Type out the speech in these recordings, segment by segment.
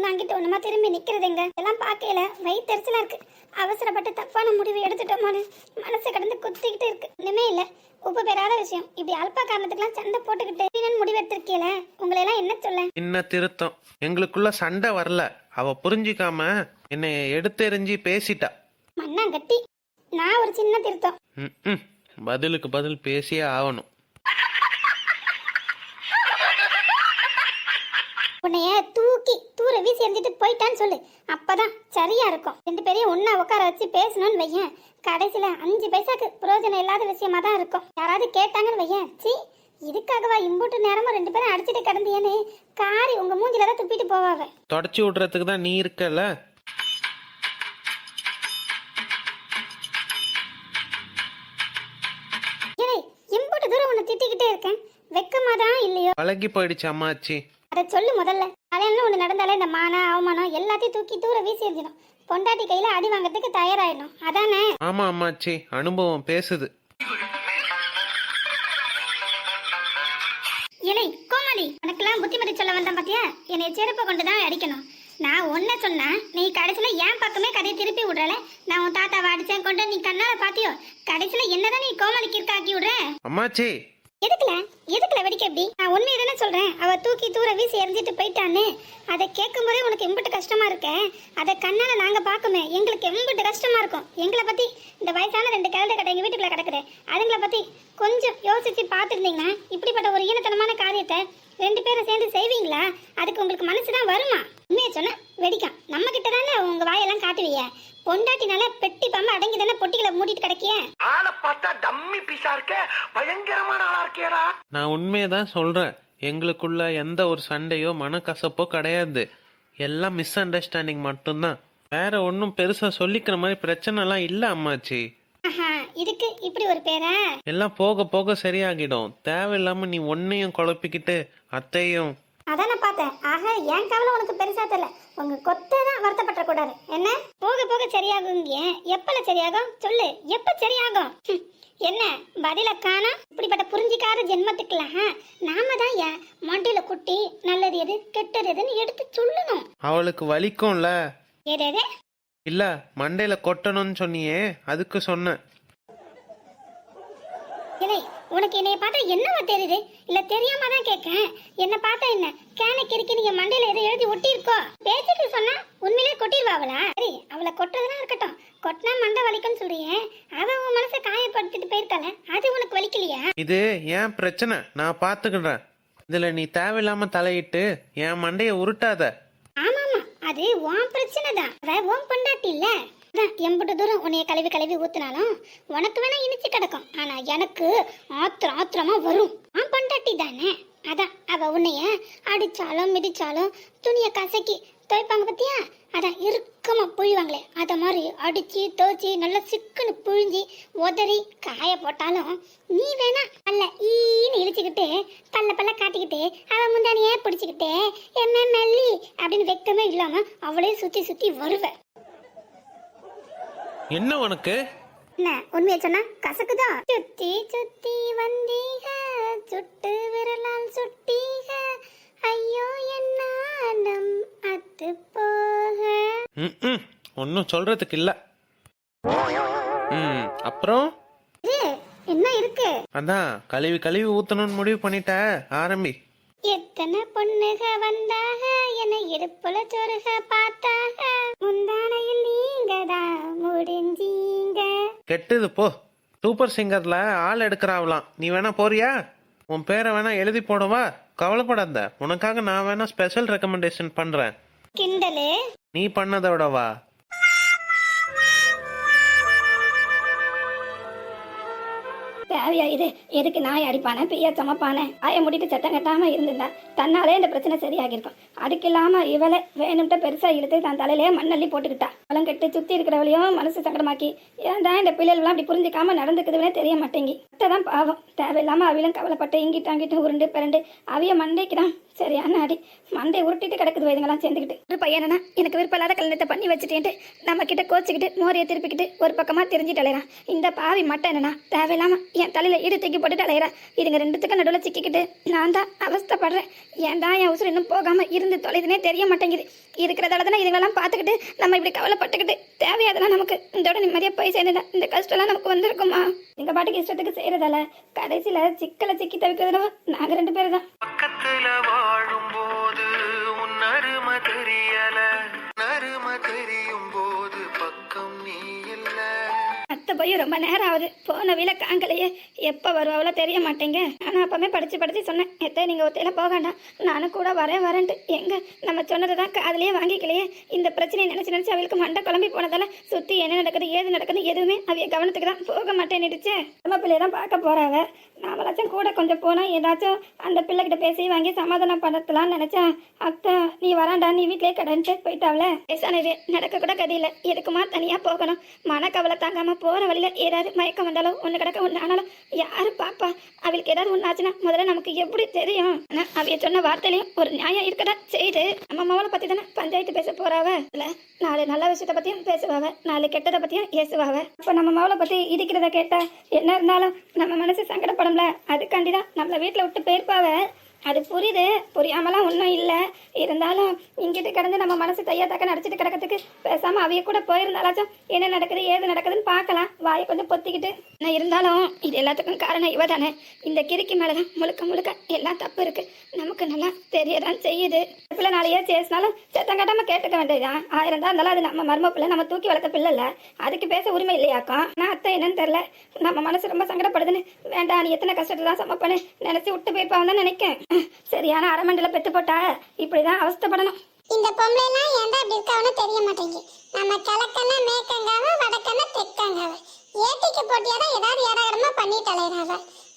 ஒண்ணு அங்கிட்டு ஒண்ணுமா திரும்பி நிக்கிறது எங்க எல்லாம் பார்க்கையில வயிற்றுச்சலா இருக்கு. அவசரப்பட்டு தப்பான முடிவு எடுத்துட்டோமான்னு மனசு கடந்து குத்திக்கிட்டு இருக்கு. ஒண்ணுமே இல்ல. உப்பு பெறாத விஷயம். இப்படி அல்பா காரணத்துக்கெல்லாம் சண்டை போட்டுக்கிட்டு முடிவு எடுத்திருக்கீல உங்களை எல்லாம் என்ன சொல்ல? சின்ன திருத்தம்? எங்களுக்குள்ள சண்டை வரல. அவ புரிஞ்சிக்காம என்னை எடுத்தெறிஞ்சி பேசிட்டா. மண்ணாங்கட்டி நான் ஒரு சின்ன திருத்தம். பதிலுக்கு பதில் பேசியே ஆகணும். உன்னைய தூக்கி தூர வீசி எறிஞ்சிட்டு போயிட்டான்னு சொல்லு. அப்பதான் சரியா இருக்கும். ரெண்டு பேரையும் ஒண்ணா உட்கார வச்சு பேசணும்னு வையேன். கடைசியில அஞ்சு பைசாக்கு பிரயோஜனம் இல்லாத விஷயமா தான் இருக்கும். யாராவது கேட்டாங்கன்னு வையேன். சி இதுக்காகவா இம்புட்டு நேரமும் ரெண்டு பேரும் அடிச்சிட்டு கிடந்தியேன்னு காரி உங்க மூஞ்சில தான் துப்பிட்டு போவாவ. தொடச்சி விடுறதுக்கு தான் நீ இருக்கல? இம்புட்டு தூரம் உன்னை திட்டிக்கிட்டே இருக்கேன். வெக்கமா தான் இல்லையோ? பழகி போயிடுச்சு அம்மாச்சி. அதை சொல்லு முதல்ல. கல்யாணம் ஒன்று நடந்தாலே இந்த மானம் அவமானம் எல்லாத்தையும் தூக்கி தூர வீசி எறிஞ்சிடும். பொண்டாட்டி கையில அடி வாங்கறதுக்கு தயாராயிடணும் அதானே? ஆமா அம்மாச்சி அனுபவம் பேசுது. இலை கோமலி உனக்கெல்லாம் புத்திமதி சொல்ல வந்தேன் பாத்தியா? என்னை செருப்பை கொண்டு தான் அடிக்கணும். நான் ஒன்ன சொன்னா நீ கடைசியில என் பக்கமே கதையை திருப்பி விடுறல. நான் உன் தாத்தாவை அடிச்சேன் கொண்டு நீ கண்ணால பாத்தியோ? கடைசியில என்னதான் நீ கோமலிக்கு இருக்காக்கி விடுற? அம்மாச்சி எதுக்குல? எதுக்குல வெடிக்க எப்படி நான் உண்மை தானே சொல்றேன். அவ தூக்கி தூர வீசி எரிஞ்சிட்டு போயிட்டான்னு. அதை கேட்கும் போதே உனக்கு எம்பிட்டு கஷ்டமா இருக்கே? அதை கண்ணால நாங்க பாக்குமே எங்களுக்கு எம்பிட்டு கஷ்டமா இருக்கும். எங்களை பத்தி இந்த வயசான ரெண்டு கிழந்த கடை எங்க வீட்டுக்குள்ள கிடக்குது. அதுங்களை பத்தி கொஞ்சம் யோசிச்சு பார்த்துருந்தீங்கன்னா இப்படிப்பட்ட ஒரு ஈனத்தனமான காரியத்தை ரெண்டு பேரும் சேர்ந்து செய்வீங்களா? அதுக்கு உங்களுக்கு மனசுதான் வருமா? உண்மையை சொன்னா வெடிக்கும். நம்ம கிட்ட தானே உங்க வாயெல்லாம் காட்டுவீங்க பொண்டாட்டினால பெட்டி பம்ப அடங்கி தானே பொட்டிகளை மூடிட்டு கிடக்கிய? ஆளை பார்த்தா டம்மி பீஸா இருக்க பயங்கரமான ஆளா இருக்கேடா. நான் உண்மையை தான் சொல்றேன். எங்களுக்குள்ள எந்த ஒரு சண்டையோ மனக்கசப்போ கிடையாது. எல்லாம் மிஸ் அண்டர்ஸ்டாண்டிங் மட்டும்தான். வேற ஒன்றும் பெருசா சொல்லிக்கிற மாதிரி பிரச்சனைலாம் இல்லை அம்மாச்சி. இதுக்கு இப்படி ஒரு பேரா? எல்லாம் போக போக சரியாகிடும். தேவையில்லாம நீ ஒன்னையும் குழப்பிக்கிட்டு அத்தையும். அதான் நான் பார்த்தேன். ஆக என் கவலை உனக்கு பெருசா தெரியல. உங்க கொத்தை தான் வருத்தப்பட்ட கூடாது. என்ன? போக போக சரியாகுங்க எப்பல சரியாகும்? சொல்லு. எப்ப சரியாகும்? என்ன? பதில காணோம் இப்படிப்பட்ட புரிஞ்சிக்காத ஜென்மத்துக்குலாம் நாம தான் ஏன் மண்டியில குட்டி நல்லது எது கெட்டது எதுன்னு எடுத்து சொல்லணும். அவளுக்கு வலிக்கும்ல. எது எது? இல்ல மண்டையில கொட்டணும்னு சொன்னியே அதுக்கு சொன்னேன். இல்லை உனக்கு என்னைய பார்த்தா என்னவா தெரியுது? இல்ல தெரியாம தான் கேட்கேன் என்ன பார்த்தா என்ன? கேனை கிறுக்கி நீங்க மண்டையில எதை எழுதி ஒட்டி இருக்கோ பேச்சுக்கு சொன்னா உண்மையிலே கொட்டிடுவாங்களா சரி அவளை கொட்டுறதுலாம் இருக்கட்டும். கொட்டினா மண்டை வலிக்கும்னு சொல்றியே. அவ உன் மனசை காயப்படுத்திட்டு போயிருக்காள. அது உனக்கு வலிக்கலையா? இது ஏன் பிரச்சனை. நான் பாத்துக்கிடுறேன் இதுல நீ தேவையில்லாம தலையிட்டு என் மண்டைய உருட்டாத. ஆமா ஆமா அது உன் பிரச்சனை தான் உன் பொண்டாட்டி இல்ல. எம்பட்டு தூரம் உன்னைய கழுவி கழுவி ஊத்துனாலும் உனக்கு வேணா இனிச்சு கிடக்கும். ஆனா எனக்கு ஆத்திரம் ஆத்திரமா வரும். உன் பொண்டாட்டி தானே? அதான் அவ உன்னைய அடிச்சாலும் மிதிச்சாலும் துணிய கசக்கி துவைப்பாங்க பத்தியா? அதான் இறுக்கமா புழிவாங்களே. அத மாதிரி அடிச்சு தோச்சி நல்லா சிக்குன்னு புழிஞ்சி உதறி காய போட்டாலும் நீ வேணா அல்ல ஈன்னு இழிச்சுக்கிட்டு பல்ல பல்ல காட்டிக்கிட்டு அவ முந்தானியே பிடிச்சிக்கிட்டே என்ன மெல்லி அப்படின்னு வெக்கமே இல்லாம அவளே சுத்தி சுத்தி வருவ. என்ன உனக்கு? என்ன உண்மையை சொன்னா? கசக்குதான் சுத்தி சுத்தி வந்தீக சுட்டு விரலால் சுட்டீக. ஐயோ என்ன நம் அத்து போக. ம் ஒன்றும் சொல்றதுக்கு இல்ல. ம் அப்புறம்? என்ன இருக்கு? அதான் கழுவி கழுவி ஊத்தணும்னு முடிவு பண்ணிட்ட. ஆரம்பி. எத்தனை பொண்ணுக வந்தாக? என்னை இடுப்புல சொருக பார்த்தாக. முந்தானையில் நீங்க தான் முடிஞ்சீங்க. கெட்டது போ. சூப்பர் சிங்கர்ல ஆள் எடுக்கிறாவலாம். நீ வேணா போறியா? உன் பேரை வேணா எழுதி போடவா? கவலைப்படாத. உனக்காக நான் வேணா ஸ்பெஷல் ரெக்கமெண்டேஷன் பண்றேன். கிண்டலு. நீ பண்ணதை விடவா? தேவையா இது? எதுக்கு நாய் அடிப்பானே? பிய்ய சமப்பானே? ஆய முடிட்டு சட்டம் கட்டாம இருந்திருந்தா தன்னாலே இந்த பிரச்சனை சரியாகிருக்கும் அதுக்கு இல்லாம இவளை வேணும்ட்ட பெருசா இழுத்து தன் தலையிலே மண்ணள்ளி போட்டுக்கிட்டா. அவளும் கட்டு சுத்தி இருக்கிறவளையும் மனசு சங்கடமாக்கி ஏன் தான் இந்த பிள்ளைகள்லாம் அப்படி புரிஞ்சுக்காம நடந்துக்குதுன்னே தெரிய மாட்டேங்கி? தான் பாவம். தேவையில்லாம அவளும் கவலைப்பட்டு இங்கிட்டு அங்கிட்டு உருண்டு பிறண்டு அவிய மண்டைக்குதான் சரியான அடி. மண்டை உருட்டிட்டு கிடக்குது வயதுங்கெல்லாம் சேர்ந்துக்கிட்டு. ஒரு பையனா எனக்கு விருப்பம் இல்லாத கல்யாணத்தை பண்ணி வச்சுட்டேன்ட்டு நம்ம கிட்ட கோச்சிக்கிட்டு மோரியை திருப்பிக்கிட்டு ஒரு பக்கமா தெரிஞ்சுட்டு அலையிறான் இந்த பாவி மட்டும் என்னன்னா தேவையில்லாம என் தலையில ஈடு தூக்கி போட்டுட்டு அலையிறான் இதுங்க ரெண்டுத்துக்கும் நடுவில் சிக்கிக்கிட்டு நான் தான் அவஸ்தைப்படுறேன். ஏன்டா என் உசுறு இன்னும் போகாம இருந்து தொலைதுனே தெரிய மாட்டேங்குது. இருக்கிறதால தானே இதுங்களெல்லாம் பார்த்துக்கிட்டு நம்ம இப்படி கவலைப்பட்டுக்கிட்டு தேவையாதெல்லாம் நமக்கு இதோட நிம்மதியாக போய் சேர்ந்துதான் இந்த கஷ்டம்லாம் நமக்கு வந்திருக்குமா? எங்க பாட்டுக்கு இஷ்டத்துக்கு செய்யறதால கடைசியில சிக்கலை சிக்கி தவிக்கிறதுனவோ நாங்க ரெண்டு பேரும் தான். உலகத்துல வாழும் போது உன் அருமை தெரியல. அருமை தெரியும் போது பக்கம் அத்தை போய் ரொம்ப நேரம் ஆகுது. போன வீல காங்கலையே. எப்போ வருவாவளோ தெரிய மாட்டேங்க. ஆனால் அப்போமே படித்து படித்து சொன்னேன். எத்தனை நீங்கள் ஒத்தையில் போக வேண்டாம். நானும் கூட வரேன் வரேன்ட்டு. எங்க? நம்ம சொன்னதை தான் காதலையே வாங்கிக்கலையே. இந்த பிரச்சனையை நினச்சி நினச்சி அவளுக்கு மண்டை குழம்பி போனதால சுற்றி என்ன நடக்குது ஏது நடக்குது எதுவுமே அவைய கவனத்துக்கு தான் போக மாட்டேன்னுடுச்சு. நம்ம பிள்ளைய தான் பார்க்க போகிறாவ நாமளாச்சும் கூட கொஞ்சம் போனால் ஏதாச்சும் அந்த பிள்ளைகிட்ட பேசி வாங்கி சமாதானம் படுத்தலாம்னு நினச்சேன் அத்தை நீ வராண்டா? நீ வீட்டிலே கடன்ட்டு போயிட்டாவில பேசானது நடக்க கூட கதையில் எதுக்குமா தனியாக போகணும்? மனக்கவலை தாங்காம போகிற வழியில ஏதாவது மயக்கம் வந்தாலும் ஒன்று கிடக்க ஒன்று ஆனாலும் யாரும் பாப்பா? அவளுக்கு ஏதாவது ஒன்று ஆச்சுன்னா முதல்ல நமக்கு எப்படி தெரியும்? ஆனால் அவைய சொன்ன வார்த்தையிலையும் ஒரு நியாயம் இருக்கதா செய்து நம்ம மாவளை பற்றி தானே பஞ்சாயத்து பேச போறாவ? இல்லை நாலு நல்ல விஷயத்த பற்றியும் பேசுவாவ நாலு கெட்டதை பற்றியும் ஏசுவாவ. அப்போ நம்ம மாவளை பற்றி இடிக்கிறத கேட்டால் என்ன இருந்தாலும் நம்ம மனசு சங்கடப்படும்ல. அதுக்காண்டி தான் நம்மளை வீட்டில் விட்டு போயிருப்பாவ. அது புரியுது. புரியாமலாம் ஒன்றும் இல்லை. இருந்தாலும் இங்கிட்டு கிடந்து நம்ம மனசு தையா தக்க நடிச்சிட்டு கிடக்கிறதுக்கு பேசாம அவைய கூட போயிருந்தாலாச்சும் என்ன நடக்குது ஏது நடக்குதுன்னு பார்க்கலாம் வாயை கொஞ்சம் பொத்திக்கிட்டு. நான் இருந்தாலும் இது எல்லாத்துக்கும் காரணம் இவ தானே இந்த கிறுக்கி மேலே தான் முழுக்க முழுக்க எல்லாம் தப்பு இருக்கு. நமக்கு நல்லா தெரியதான் செய்யுது. பிள்ளை நாளையே பேசினாலும் சத்தம் கட்டாம கேட்டுக்க வேண்டியதுதான். ஆயிரம் தான் இருந்தாலும் அது நம்ம மர்ம பிள்ளை நம்ம தூக்கி வளர்த்த பிள்ளை இல்ல. அதுக்கு பேச உரிமை இல்லையாக்கா? நான் அத்தை என்னன்னு தெரியல. நம்ம மனசு ரொம்ப சங்கடப்படுதுன்னு வேண்டாம் நீ எத்தனை கஷ்டத்தை தான் சமப்பன்னு நினைச்சு விட்டு போயிருப்பான் தான் நினைக்கேன். சரியான அரைமண்டல பெத்து போட்டா இப்படிதான் அவஸ்தப்படணும். இந்த பொம்பளை எல்லாம் ஏன்டா இப்படி இருக்காவன்னு தெரிய மாட்டேங்குது நம்ம கிழக்கன்னா மேற்கங்காவ வடக்கன்னா தெற்கங்காவ. ஏட்டிக்கு போட்டியாதான் ஏதாவது இடமா பண்ணிட்டு அலையிறாவ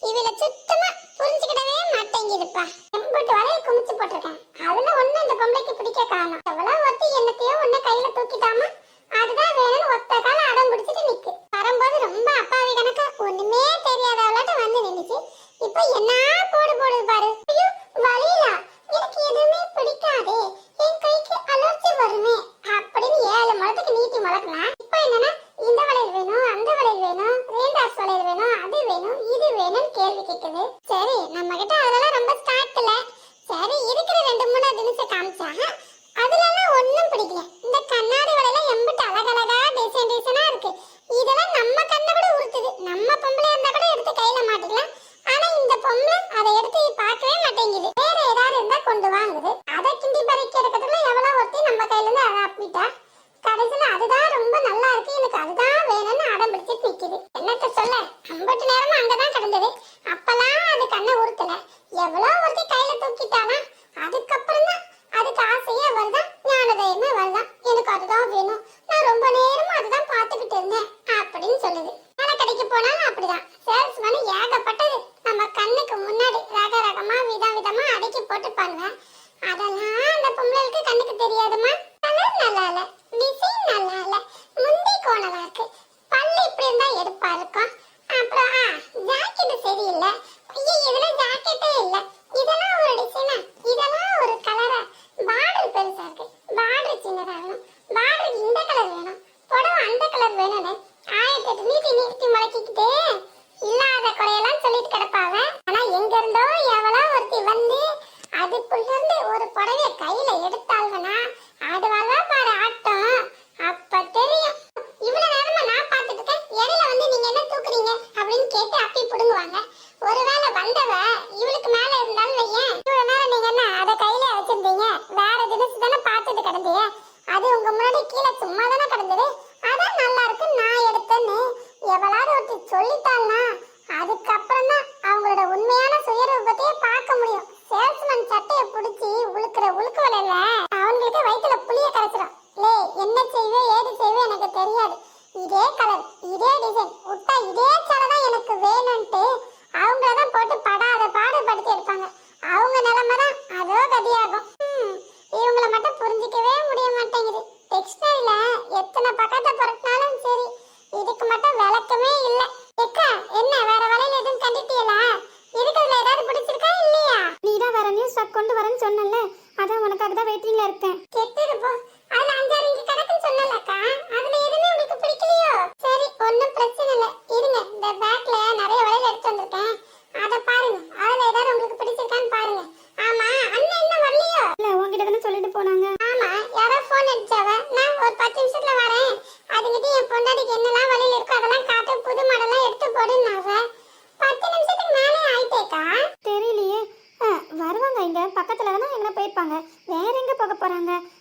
இதுல சுத்தமா புரிஞ்சுக்கிடவே மாட்டேங்குதுப்பா. எம்பட்டு வரைய குமிச்சு போட்டிருக்கேன். அது ஒண்ணு இந்த பொம்பளைக்கு பிடிக்க காணும் எவ்வளவு ஒத்தி என்னத்தையோ ஒண்ணு கையில தூக்கிட்டாமா அதுதான் வேணும்னு ஒத்த கால அடம் பிடிச்சிட்டு நிக்கு வரும்போது ரொம்ப அப்பாவி கணக்கா ஒண்ணுமே தெரியாதவளாட்ட வந்து நின்னுச்சு இப்போ என்ன போடு போடுது பாரு ஐயோ வலியில எனக்கு எதுவுமே பிடிக்காதே என் கைக்கு அலர்ஜி வருமே அப்படின்னு ஏழு முளத்துக்கு நீட்டி முளக்கலாம் இப்போ என்னன்னா இந்த வளையல் வேணும் அந்த வளையல் வேணும் ரேண்டாஸ் வளையல் வேணும் அது வேணும் இது வேணும்னு கேள்வி கேட்குது சரி நம்ம கிட்ட அதெல்லாம் ரொம்ப ஸ்டார்ட் இல்ல சரி இருக்கிற ரெண்டு மூணு தினசை காமிச்சா அதுலலாம் ஒண்ணும் பிடிக்கல இந்த கண்ணாடி வளையல எம்பிட்டு அழகழகா டிசைன் டிசைனா இருக்கு இதெல்லாம் நம்ம கண்ணை கூட உறுத்துது நம்ம பொம்பளை இருந்தா கூட எடுத்து கையில மாட்டிக்கலாம் ஆனா இந்த பொம்பளை அதை எடுத்து பார்க்கவே மாட்டேங்குது வேற ஏதாவது இருந்தா கொண்டு வாங்குது அதை கிண்டி பறிக்க இருக்கிறதுல எவ்வளவு ஒருத்தி நம்ம கையில இருந்து அதை அப்பிட்டா கடைசியில அதுதான் ரொம்ப நல்லா இருக்கு எனக்கு அதுதான் வேணும்னு அடம் பிடிச்சிட்டு நிக்குது என்னத்த சொல்ல ஐம்பட்டு நேரமா அங்கதான் கிடந்தது அப்பெல்லாம் அது கண்ணை உறுத்தல எவ்வளவு ஒருத்தி கையில தூக்கிட்டானா அதுக்கப்புறம் தான் அதுக்கு ஆசையே வருதான் ஞானதயமே வருதான் எனக்கு அதுதான் வேணும் நான் ரொம்ப நேரமா அதுதான் பார்த்துக்கிட்டு இருந்தேன் அப்படின்னு சொல்லுது வேலை கடைக்கு போனாலும் அப்படிதான் சேல்ஸ் பண்ணி ஏகப்பட்டது நம்ம கண்ணுக்கு முன்னாடி ரக ரகமா விதம் விதமா அடுக்கி போட்டு பண்ணுவேன் அதெல்லாம் அந்த கண்ணுக்கு தெரியாதுமா? கலர் நல்லா இல்ல. டிசைன் நல்லா இல்ல. முந்தி கோணலா இருக்கு பல்லு இப்படி இருந்தா எடுப்பா இருக்கும் அப்புறம் ஜாக்கெட் சரியில்லை. ஐயோ இதுல ஜாக்கெட்டே இல்ல. இதெல்லாம் ஒரு டிசைனா இதெல்லாம் ஒரு கலரா பார்டர் பெருசா இருக்கு. பார்டர் சின்னதா வேணும். பார்டருக்கு இந்த கலர் வேணும். புடவை அந்த கலர் வேணும்னு ஆயிரத்தி எட்டு நீட்டி நீட்டி முளைக்கிக்கிட்டே からな。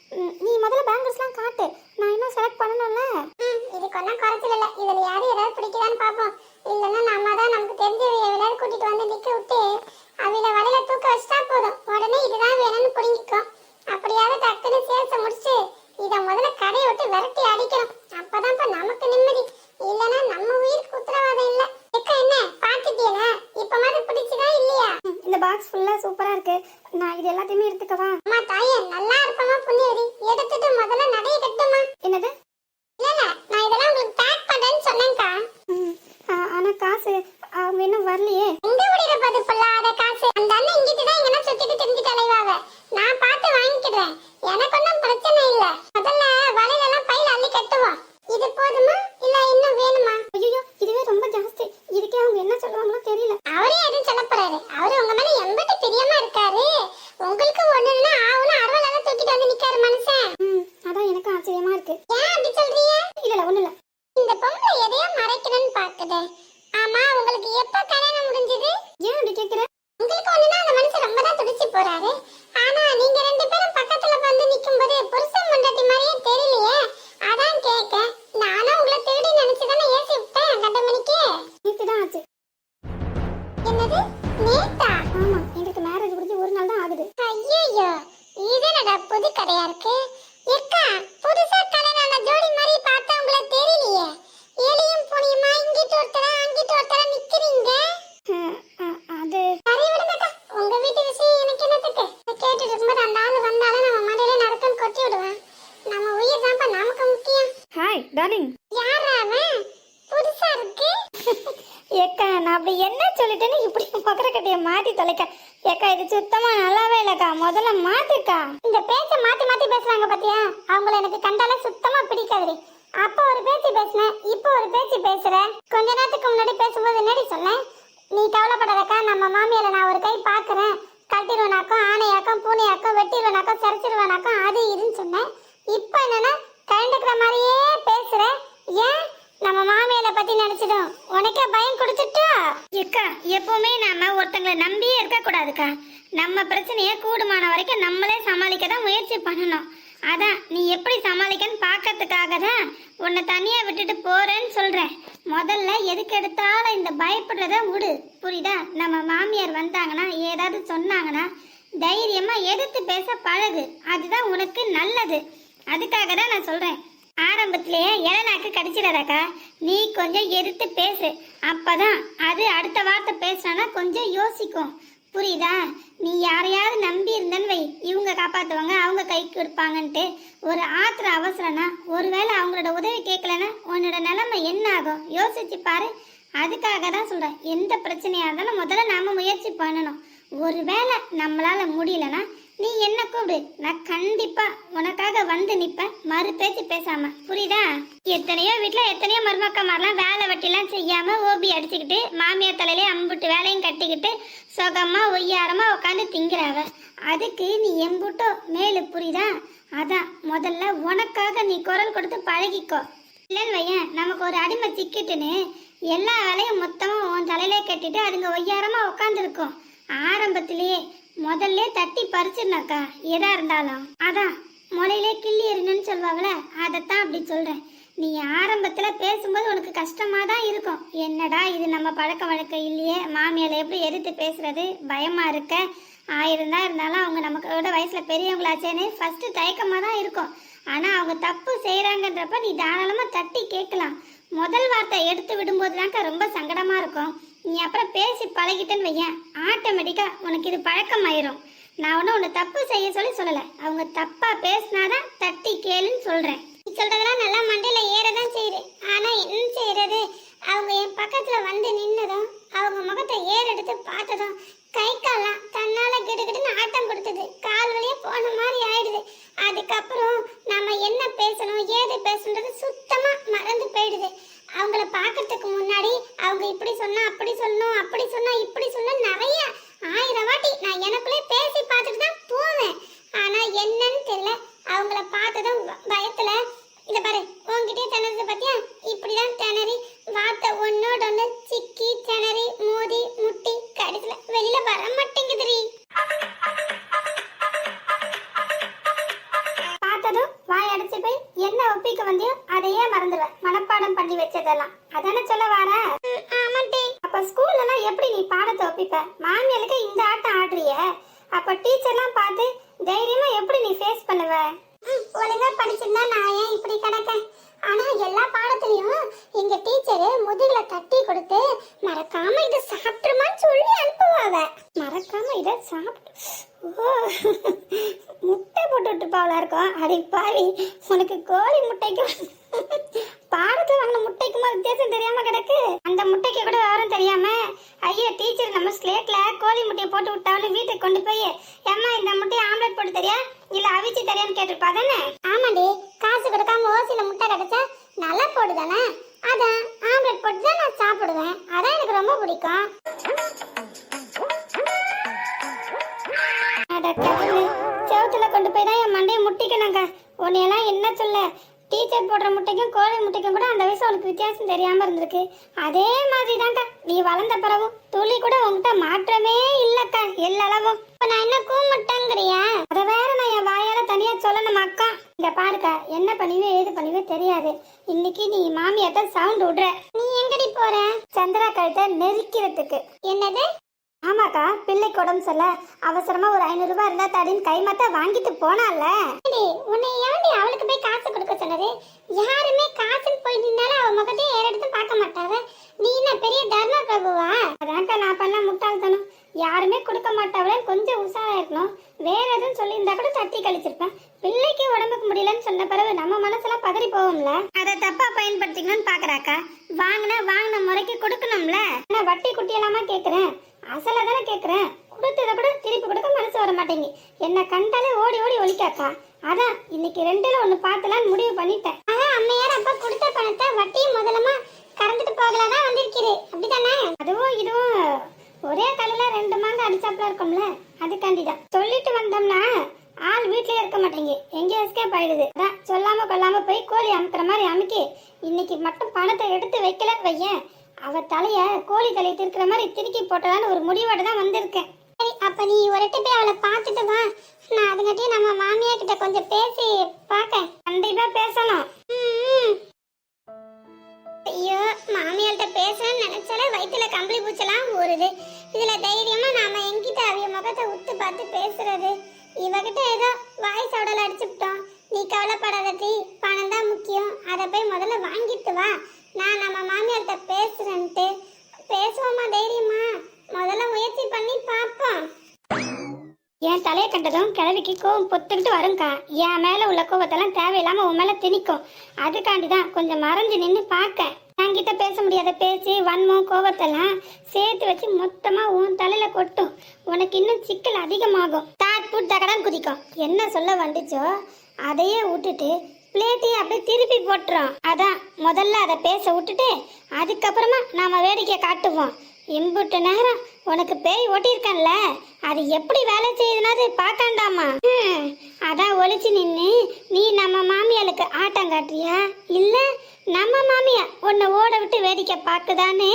ஹாய் டார்லிங் யாரா அவன் புதுசா இருக்கு? ஏக்கா நான் அப்படி என்ன சொல்லிட்டேன்னு இப்படி மகர கட்டிய மாத்தி தொலைக்க. ஏக்கா இது சுத்தமா நல்லாவே இல்லக்கா. முதல்ல மாத்துக்கா. இந்த பேச்ச மாத்தி மாத்தி பேசுறாங்க பாத்தியா? அவங்கள எனக்கு கண்டாலே சுத்தமா பிடிக்காதுடி. அப்ப ஒரு பேச்சு பேசுனேன் இப்போ ஒரு பேச்சு பேசுற. கொஞ்ச நேரத்துக்கு முன்னாடி பேசும்போது என்னடி சொன்னேன் நீ கவலைப்படாதக்கா நம்ம மாமியார நான் ஒரு கை பாக்குறேன். கட்டிடுவனாக்கும் ஆணையாக்கும் பூனையாக்கும் வெட்டிடுவனாக்கும் சரிச்சிடுவனாக்கும் அது இதுன்னு சொன்னேன் இப்போ என்னன்னா கரண்டுக்கிற மாதிரியே பேசுற. ஏன்? நம்ம மாமியார பத்தி நினைச்சிடும் உனக்கே பயம் கொடுத்துட்டா ஏக்கா எப்பவுமே நாம ஒருத்தங்களை நம்பியே இருக்க கூடாதுக்கா நம்ம பிரச்சனைய கூடுமான வரைக்கும் நம்மளே சமாளிக்க தான் முயற்சி பண்ணணும். அதான் நீ எப்படி சமாளிக்கன்னு பார்க்கறதுக்காக தான் உன்னை தனியா விட்டுட்டு போறேன்னு சொல்றேன். முதல்ல எதுக்கு எடுத்தாலும் இந்த பயப்படுறத விடு. புரியுதா? நம்ம மாமியார் வந்தாங்கன்னா ஏதாவது சொன்னாங்கன்னா தைரியமா எதிர்த்து பேச பழகு. அதுதான் உனக்கு நல்லது. அதுக்காக தான் நான் சொல்றேன். ஆரம்பத்திலேயே இளநாக்கு கடிச்சிடாதாக்கா. நீ கொஞ்சம் எதிர்த்து பேசு. அப்பதான் அது அடுத்த வார்த்தை பேசினா கொஞ்சம் யோசிக்கும். புரியுதா? நீ யாரையாவது நம்பி இருந்தன்னு வை. இவங்க காப்பாற்றுவாங்க அவங்க கைக்கு கொடுப்பாங்கன்ட்டு. ஒரு ஆத்திர அவசரம்னா ஒருவேளை அவங்களோட உதவி கேட்கலன்னா உன்னோட நிலைமை என்ன ஆகும்? யோசிச்சு பாரு. அதுக்காக தான் சொல்கிறேன் எந்த பிரச்சனையாக இருந்தாலும் முதல்ல நாம் முயற்சி பண்ணணும். ஒருவேளை நம்மளால் முடியலன்னா நீ என்ன கூப்பிடு? நான் கண்டிப்பா உனக்காக வந்து நிப்பேன். மறு பேச்சு பேசாம. புரியுதா? எத்தனையோ வீட்டுல எத்தனையோ மருமக்கமாரெல்லாம் வேலை வெட்டிலாம் செய்யாம ஓபி அடிச்சுக்கிட்டு மாமியார் தலையிலே அம்புட்டு வேலையும் கட்டிக்கிட்டு சுகமா ஒய்யாரமா உட்காந்து திங்கிறாவ. அதுக்கு நீ எம்புட்டோ? மேலு புரியுதா? அதான் முதல்ல உனக்காக நீ குரல் கொடுத்து பழகிக்கோ. இல்லைன்னு வையன் நமக்கு ஒரு அடிமை சிக்கிட்டுன்னு எல்லா வேலையும் மொத்தமும் உன் தலையிலே கட்டிட்டு அதுங்க ஒய்யாரமா உட்காந்துருக்கும் ஆரம்பத்திலேயே முதல்ல தட்டி பறிச்சிருந்தாக்கா எதா இருந்தாலும். அதான் முளையிலே கிள்ளி எறிணுன்னு சொல்லுவாங்கள அதைத்தான் அப்படி சொல்றேன். நீ ஆரம்பத்துல பேசும்போது உனக்கு கஷ்டமா தான் இருக்கும். என்னடா இது நம்ம பழக்க வழக்கம் இல்லையே? மாமியால எப்படி எதிர்த்து பேசுறது? பயமா இருக்க? ஆயிரம் தான் இருந்தாலும் அவங்க நமக்கோட வயசுல பெரியவங்களாச்சேன்னு ஃபர்ஸ்ட் தயக்கமா தான் இருக்கும். ஆனா அவங்க தப்பு செய்யறாங்கன்றப்ப நீ தாராளமா தட்டி கேட்கலாம். முதல் வார்த்தை எடுத்து விடும்போது தான்க்கா ரொம்ப சங்கடமா இருக்கும். நீ அப்புறம் பேசி பழகிட்டேன்னு வையேன். ஆட்டோமேட்டிக்காக உனக்கு இது பழக்கம் ஆயிரும் நான் ஒன்றும் உன்னை தப்பு செய்ய சொல்லி சொல்லலை. அவங்க தப்பாக பேசினாதான் தட்டி கேளுன்னு சொல்கிறேன் நீ சொல்றதெல்லாம் நல்லா மண்டையில ஏறதான் செய்யுது. ஆனால் என்ன செய்யறது அவங்க என் பக்கத்தில் வந்து நின்னதும் அவங்க முகத்தை ஏறெடுத்து பார்த்ததும் கை காலாம் தன்னால் கிடுகிடுன்னு ஆட்டம் கொடுத்தது. கால் வழியே போன மாதிரி ஆயிடுது. அதுக்கப்புறம் நம்ம என்ன பேசணும் ஏது பேசணுன்றது சுத்தமாக மறந்து போயிடுது. அவங்கள பார்க்கறதுக்கு முன்னாடி அவங்க இப்படி சொன்னா அப்படி சொல்லணும் அப்படி சொன்னா இப்படி சொன்னா நிறைய ஆயிரம் வாட்டி நான் எனக்குள்ளே பேசி பார்த்துட்டு தான் போவேன். ஆனா என்னன்னு தெரியல. அவங்கள பார்த்ததும் ப- பயத்துல இந்த பாரு உங்ககிட்டயே திணறது பத்தியா இப்படிதான் திணறி வார்த்தை ஒன்னோட ஒண்ணு சிக்கி திணறி மோதி முட்டி கடைசியில வெளியில வர மாட்டேங்குதுரி பார்த்ததும் வாய் அடைச்சு போய் என்ன ஒப்பிக்க வந்தியோ வச்சதெல்லாம் அதானே சொல்ல வர? ஆமாட்டே அப்ப ஸ்கூல்ல எல்லாம் எப்படி நீ பாடத்தை ஒப்பிப்ப? மாமியாளுக்கு இந்த ஆட்டம் ஆடுறிய. அப்ப டீச்சர்லாம் பார்த்து தைரியமா எப்படி நீ ஃபேஸ் பண்ணுவ? ஒழுங்கா படிச்சிருந்தா நான் ஏன் இப்படி கிடக்கேன்? ஆனா எல்லா பாடத்துலயும் எங்க டீச்சர் முதுகுல தட்டி கொடுத்து மறக்காம இது சாப்பிட்டுருமான்னு சொல்லி மறக்க மறக்காம இதை சாப்பிட்டு ஓ முட்டை போட்டு விட்டுப்பாவளா இருக்கும். அடி பாவி உனக்கு கோழி முட்டைக்கும் பாடத்துல வாங்கின முட்டைக்குமா கிடக்கு அந்த முட்டைக்கு கூட விவரம் தெரியாம ஐயோ டீச்சர் நம்ம ஸ்லேட்ல கோழி முட்டையை போட்டு விட்டாலும் வீட்டுக்கு கொண்டு போய் ஏம்மா இந்த முட்டையை ஆம்லெட் போட்டு தரியா? இல்ல அவிச்சு தரியான்னு கேட்டிருப்பா தானே? ஆமாடி காசு கொடுக்காம ஓசில முட்டை கிடைச்சா நல்லா போடுதானே அதான் ஆம்லெட் போட்டு தான் நான் சாப்பிடுவேன். அதான் எனக்கு ரொம்ப பிடிக்கும். செவுத்துல கொண்டு போய் தான் என் மண்டையை முட்டிக்கணுங்க. உன்னையெல்லாம் என்ன சொல்ல? டீச்சர் போடுற முட்டைக்கும் கோழி முட்டைக்கும் கூட அந்த வயசு உனக்கு வித்தியாசம் தெரியாம இருந்திருக்கு. அதே மாதிரி தான்க்கா நீ வளர்ந்த பிறகும் துளி கூட உன்கிட்ட மாற்றமே இல்லக்கா எல்லளவும். இப்ப நான் என்ன கூமுட்டேங்கிறியா? அத வேற நான் என் வாயால தனியா சொல்லணும் அக்கா. இங்க பாருக்கா என்ன பண்ணுவே ஏது பண்ணுவே தெரியாது. இன்னைக்கு நீ மாமியாட்ட சவுண்ட் விடுற. நீ எங்கடி போற? சந்திரா கழுத்தை நெரிக்கிறதுக்கு. என்னது? ஆமாக்கா பிள்ளைக்கு உடம்பு சொல்ல அவசரமா ஒரு ஐநூறு ரூபாய் இருந்தா தடின்னு கைமாத்த வாங்கிட்டு போனால உன்னை ஏன்டி அவளுக்கு போய் காசு கொடுக்க சொன்னது? யாருமே காசுன்னு போய் நின்னாலும் அவ முகத்தையும் ஏறெடுத்து பார்க்க மாட்டாங்க. நீ என்ன பெரிய தர்ம பிரபுவா? அதான்க்கா நான் பண்ண முட்டாள்தனம். யாருமே கொடுக்க மாட்டாவளே கொஞ்சம் உஷாரா இருக்கணும். வேற எதுவும் சொல்லியிருந்தா கூட தட்டி கழிச்சிருப்பேன். பிள்ளைக்கு உடம்புக்கு முடியலன்னு சொன்ன பிறகு நம்ம மனசெல்லாம் பதறி போகும்ல அதை தப்பா பயன்படுத்திக்கணும்னு பாக்குறாக்கா. வாங்கின வாங்கின முறைக்கு கொடுக்கணும்ல? நான் வட்டி குட்டியலாமா கேக்குறேன். அசல தானே கேட்குறேன் கொடுத்ததை கூட திருப்பி கொடுக்க மனசு வர மாட்டேங்கி என்ன கண்டாலே ஓடி ஓடி ஒலிக்காக்கா அதான் இன்னைக்கு ரெண்டுல ஒன்று பார்த்துலான்னு முடிவு பண்ணிட்டேன். அதான் அம்மையார் அப்பா கொடுத்த பணத்தை வட்டியும் முதலமா கறந்துட்டு போகல தான் வந்திருக்கிறேன் அப்படிதானே அதுவும் இதுவும் ஒரே கல்லுல ரெண்டு மாங்க அடிச்சாப்புல இருக்கும்ல அதுக்காண்டிதான். சொல்லிட்டு வந்தோம்னா ஆள் வீட்லயே இருக்க மாட்டேங்க எங்க எஸ்கேப் ஆயிடுது. அதான் சொல்லாம கொல்லாம போய் கோழி அமுக்கிற மாதிரி அமுக்கி இன்னைக்கு மட்டும் பணத்தை எடுத்து வைக்கல பையன் அவ தலைய கோழி தலையை திருக்கிற மாதிரி திருக்கி போட்டதான்னு ஒரு முடிவோட தான் வந்திருக்கேன். சரி அப்ப நீ ஒரு போய் அவளை பார்த்துட்டு வா. நான் அதுங்காட்டியும் நம்ம மாமியா கிட்ட கொஞ்சம் பேசி பார்க்க கண்டிப்பா பேசணும். ஐயோ மாமியார்கிட்ட பேசணும்னு நினைச்சாலே வயிற்றுல கம்பளி பூச்செல்லாம் ஊறுது. இதுல தைரியமா நாம எங்கிட்ட அவிய முகத்தை உத்து பார்த்து பேசுறது. இவகிட்ட ஏதோ வாய் சவுடல அடிச்சுட்டோம் நீ கவலைப்படாத தீ பணம் தான் முக்கியம். அதை போய் முதல்ல வாங்கிட்டு வா. நான் நம்ம மாமியார்கிட்ட பேசுறேன்ட்டு. பேசுவோமா தைரியமா? முதல்ல முயற்சி பண்ணி பார்ப்போம். என் தலையை கண்டதும் கிழவிக்கு கோவம் பொத்துக்கிட்டு வரும்க்கா. என் மேல உள்ள கோவத்தெல்லாம் தேவையில்லாம உன் மேல திணிக்கும். அதுக்காண்டி தான் கொஞ்சம் மறைஞ்சு நின்று பார்க்க. என்கிட்ட பேச முடியாத பேச்சு வன்மம் கோபத்தெல்லாம் சேர்த்து வச்சு மொத்தமா உன் தலையில கொட்டும். உனக்கு இன்னும் சிக்கல் அதிகமாகும். தாட் புட் தகடம் குதிக்கும். என்ன சொல்ல வந்துச்சோ அதையே விட்டுட்டு பிளேட்டையும் அப்படியே திருப்பி போட்டுரும் அதான் முதல்ல அதை பேச விட்டுட்டு அதுக்கப்புறமா நாம வேடிக்கை காட்டுவோம். இம்புட்டு நேரம் உனக்கு பேய் ஓட்டியிருக்கேன்ல அது எப்படி வேலை செய்யுதுனாது பார்க்காண்டாமா? அதான் ஒழிச்சு நின்று நீ நம்ம மாமியாளுக்கு ஆட்டம் காட்டுறியா? இல்ல நம்ம மாமியா உன்னை ஓட விட்டு வேடிக்கை பார்க்குதான்னு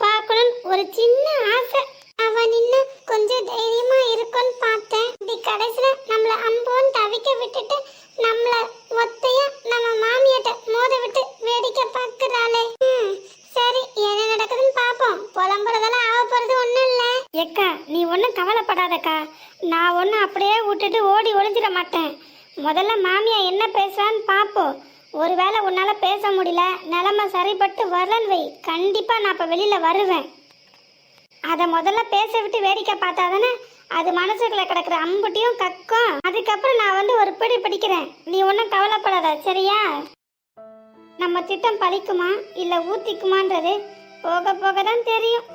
பார்க்கணும்னு ஒரு சின்ன ஆசை. அவன் இன்னும் கொஞ்சம் தைரியமா இருக்கும்னு பார்த்தேன். இப்படி கடைசியில நம்மள அம்போன்னு தவிக்க விட்டுட்டு நம்மள ஒத்தையா நம்ம மாமியாட்ட மோத விட்டு வேடிக்கை பார்க்கறாளே ம், சரி என்ன நடக்குதுன்னு பாப்போம் புலம்புறதெல்லாம் ஆக போறது ஒண்ணும் இல்ல எக்கா நீ ஒன்றும் கவலைப்படாதக்கா நான் ஒன்றும் அப்படியே விட்டுட்டு ஓடி ஒளிஞ்சிட மாட்டேன். முதல்ல மாமியா என்ன பேசுறான்னு பார்ப்போம் ஒருவேளை உன்னால் பேச முடியல நிலமை சரிப்பட்டு வரலன்னு வை. கண்டிப்பாக நான் இப்போ வெளியில் வருவேன். அதை முதல்ல பேச விட்டு வேடிக்கை பார்த்தாதானே அது மனசுக்குள்ள கிடக்குற அம்புட்டியும் கக்கும். அதுக்கப்புறம் நான் வந்து ஒரு பிடி பிடிக்கிறேன். நீ ஒன்றும் கவலைப்படாத சரியா? நம்ம திட்டம் பழிக்குமா இல்லை ஊத்திக்குமான்றது போக போக தான் தெரியும்.